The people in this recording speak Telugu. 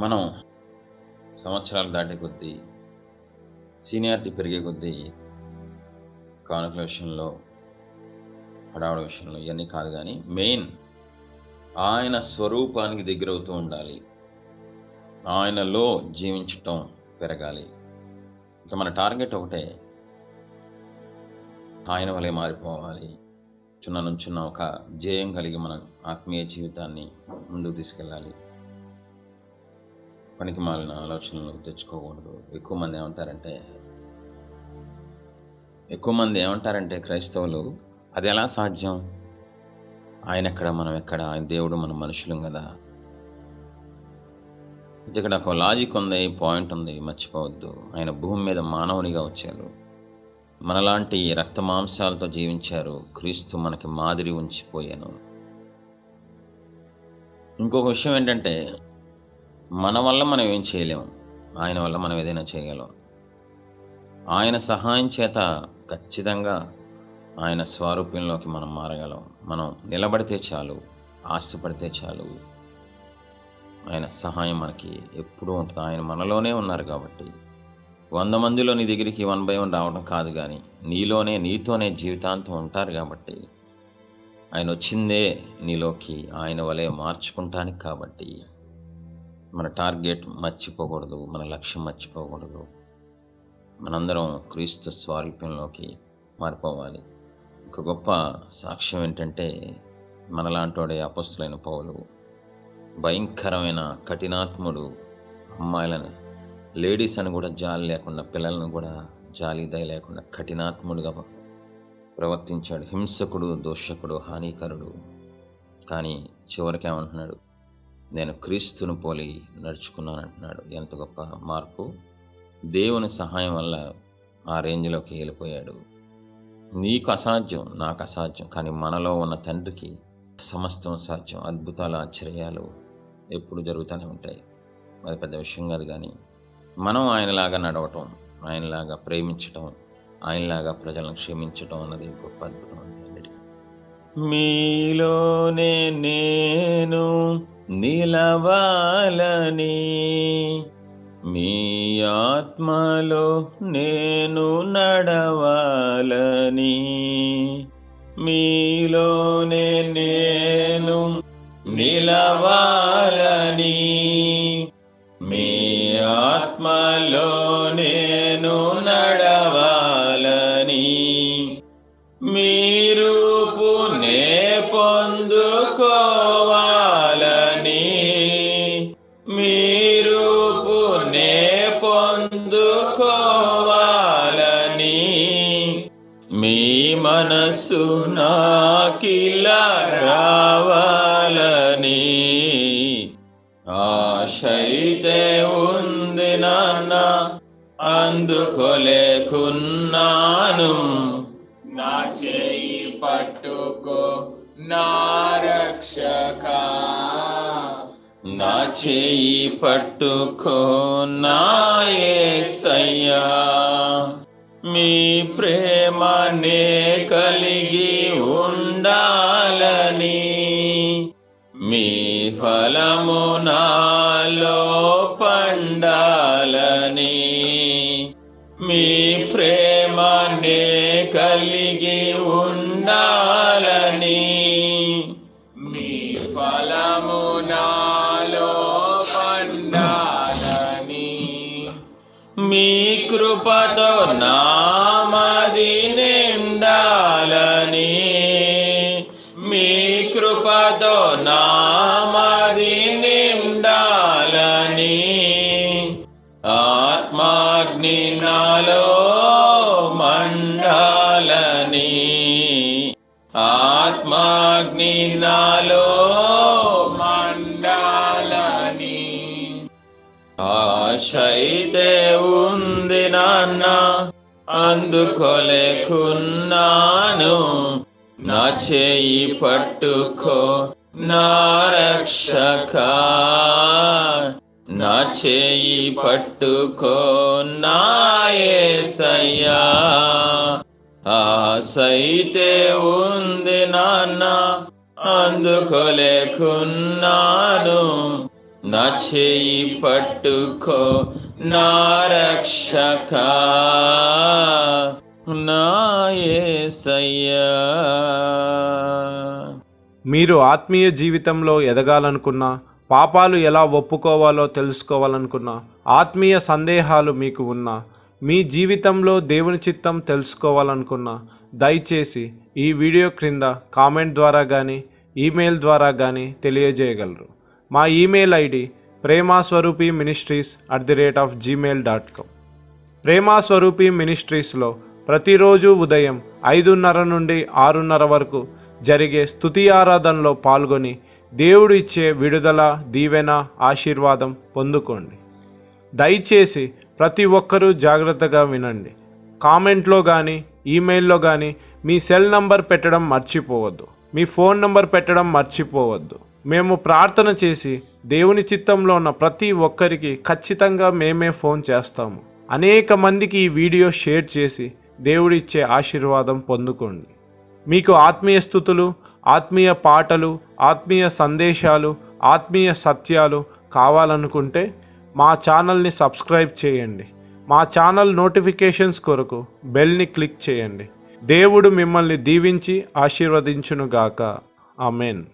మనం సంవత్సరాలు దాటే కొద్దీ సీనియారిటీ పెరిగే కొద్దీ కానుకల విషయంలో హడావుడి విషయంలో ఇవన్నీ కాదు కానీ మెయిన్ ఆయన స్వరూపానికి దగ్గరవుతూ ఉండాలి. ఆయనలో జీవించటం పెరగాలి. ఇంకా మన టార్గెట్ ఒకటే ఆయన వలె మారిపోవాలి. చిన్న నుంచున్న ఒక జయం కలిగి మన ఆత్మీయ జీవితాన్ని ముందుకు తీసుకెళ్ళాలి. పనికి మాలిన ఆలోచనలు తెచ్చుకోకూడదు. ఎక్కువ మంది ఏమంటారంటే ఎక్కువ మంది ఏమంటారంటే క్రైస్తవులు అది ఎలా సాధ్యం? ఆయన ఎక్కడ మనం ఎక్కడ? ఆయన దేవుడు మన మనుషులం కదా? ఇక్కడ ఒక లాజిక్ ఉంది పాయింట్ ఉంది మర్చిపోవద్దు. ఆయన భూమి మీద మానవునిగా వచ్చారు. మనలాంటి రక్త మాంసాలతో జీవించారు. క్రీస్తు మనకి మాదిరి ఉంచిపోయాను. ఇంకొక విషయం ఏంటంటే మన వల్ల మనం ఏం చేయలేం ఆయన వల్ల మనం ఏదైనా చేయగలం. ఆయన సహాయం చేత ఖచ్చితంగా ఆయన స్వారూప్యంలోకి మనం మారగలం. మనం నిలబడితే చాలు ఆశపడితే చాలు. ఆయన సహాయం మనకి ఎప్పుడూ ఉంటుంది. ఆయన మనలోనే ఉన్నారు కాబట్టి. వంద మందిలో నీ దగ్గరికి వన్ బై వన్ రావడం కాదు కానీ నీలోనే నీతోనే జీవితాంతం ఉంటారు కాబట్టి ఆయన వచ్చిందే నీలోకి ఆయన వలె మార్చుకుంటానికి కాబట్టి మన టార్గెట్ మర్చిపోకూడదు మన లక్ష్యం మర్చిపోకూడదు. మనందరం క్రీస్తు స్వారూప్యంలోకి మారిపోవాలి. ఒక గొప్ప సాక్ష్యం ఏంటంటే మనలాంటోడే అపస్తులైన పౌలు భయంకరమైన కఠినాత్ముడు అమ్మాయిలను లేడీస్ అని కూడా జాలి లేకుండా పిల్లలను కూడా జాలి దయ లేకుండా కఠినాత్ముడుగా ప్రవర్తించాడు. హింసకుడు దోషకుడు హానికరుడు. కానీ చివరికి ఏమంటున్నాడు? నేను క్రీస్తును పోలి నడుచుకున్నాను అంటున్నాడు. ఎంత గొప్ప మార్పు. దేవుని సహాయం వల్ల ఆ రేంజ్లోకి వెళ్ళిపోయాడు. నీకు అసాధ్యం నాకు అసాధ్యం కానీ మనలో ఉన్న తండ్రికి సమస్తం సాధ్యం. అద్భుతాలు ఆశ్చర్యాలు ఎప్పుడు జరుగుతూనే ఉంటాయి. అది పెద్ద విషయం కాదు కానీ మనం ఆయనలాగా నడవటం ఆయనలాగా ప్రేమించటం ఆయనలాగా ప్రజలను క్షమించటం అన్నది గొప్ప అద్భుతం అండి మీలోనే నేను నిలవాలని మీ ఆత్మలో నేను నడవాలని మీలోనే నేను నిలవాలి పొందుకోవాలని మీ మనసు నాకిలా రావాలని. ఆశైతే ఉంది నాన్న అందుకోలేకున్నాను. నా చేయి పట్టుకో నా రక్షక నా చేయి పట్టుకో నా మీ ప్రేమనే కలిగి ఉండాలని. మీ ఫలము నాలో పండాలని. మీ ప్రేమనే కలిగి ఉండాలని. కృపతో నామది నిండాలని మీ కృపతో నామది నిండాలని ఆత్మాగ్ని నాలో మండాలని ఆత్మాగ్ని నాలో ఆశైతే ఉంది నాన్న అందుకోలేకున్నాను. నా చేయి పట్టుకో నా రక్షక. నా చేయి పట్టుకో నాయసయ్యా ఆశైతే ఉంది నాన్న అందుకోలేకున్నాను. నా చేయి పట్టుకో నా రక్షక. నా మీరు ఆత్మీయ జీవితంలో ఎదగాలనుకున్నా పాపాలు ఎలా ఒప్పుకోవాలో తెలుసుకోవాలనుకున్నా ఆత్మీయ సందేహాలు మీకు ఉన్నా మీ జీవితంలో దేవుని చిత్తం తెలుసుకోవాలనుకున్నా దయచేసి ఈ వీడియో క్రింద కామెంట్ ద్వారా కానీ ఈమెయిల్ ద్వారా కానీ తెలియజేయగలరు. మా email ID Premaswarupi ministries at the rate of Gmail dot com. Prema Swarupi మినిస్ట్రీస్లో ప్రతిరోజు ఉదయం ఐదున్నర నుండి ఆరున్నర వరకు జరిగే స్థుతి ఆరాధనలో పాల్గొని దేవుడు ఇచ్చే విడుదల దీవెన ఆశీర్వాదం పొందుకోండి. దయచేసి ప్రతి ఒక్కరూ జాగ్రత్తగా వినండి. కామెంట్లో కానీ ఈమెయిల్లో కానీ మీ సెల్ నంబర్ పెట్టడం మర్చిపోవద్దు. మీ ఫోన్ నంబర్ పెట్టడం మర్చిపోవద్దు. మేము ప్రార్థన చేసి దేవుని చిత్తంలో ఉన్న ప్రతి ఒక్కరికి ఖచ్చితంగా మేమే ఫోన్ చేస్తాము. అనేక మందికి ఈ వీడియో షేర్ చేసి దేవుడిచ్చే ఆశీర్వాదం పొందుకోండి. మీకు ఆత్మీయ స్థుతులు ఆత్మీయ పాటలు ఆత్మీయ సందేశాలు ఆత్మీయ సత్యాలు కావాలనుకుంటే మా ఛానల్ని సబ్స్క్రైబ్ చేయండి. మా ఛానల్ నోటిఫికేషన్స్ కొరకు బెల్ని క్లిక్ చేయండి. దేవుడు మిమ్మల్ని దీవించి ఆశీర్వదించునుగాక. ఆమెన్.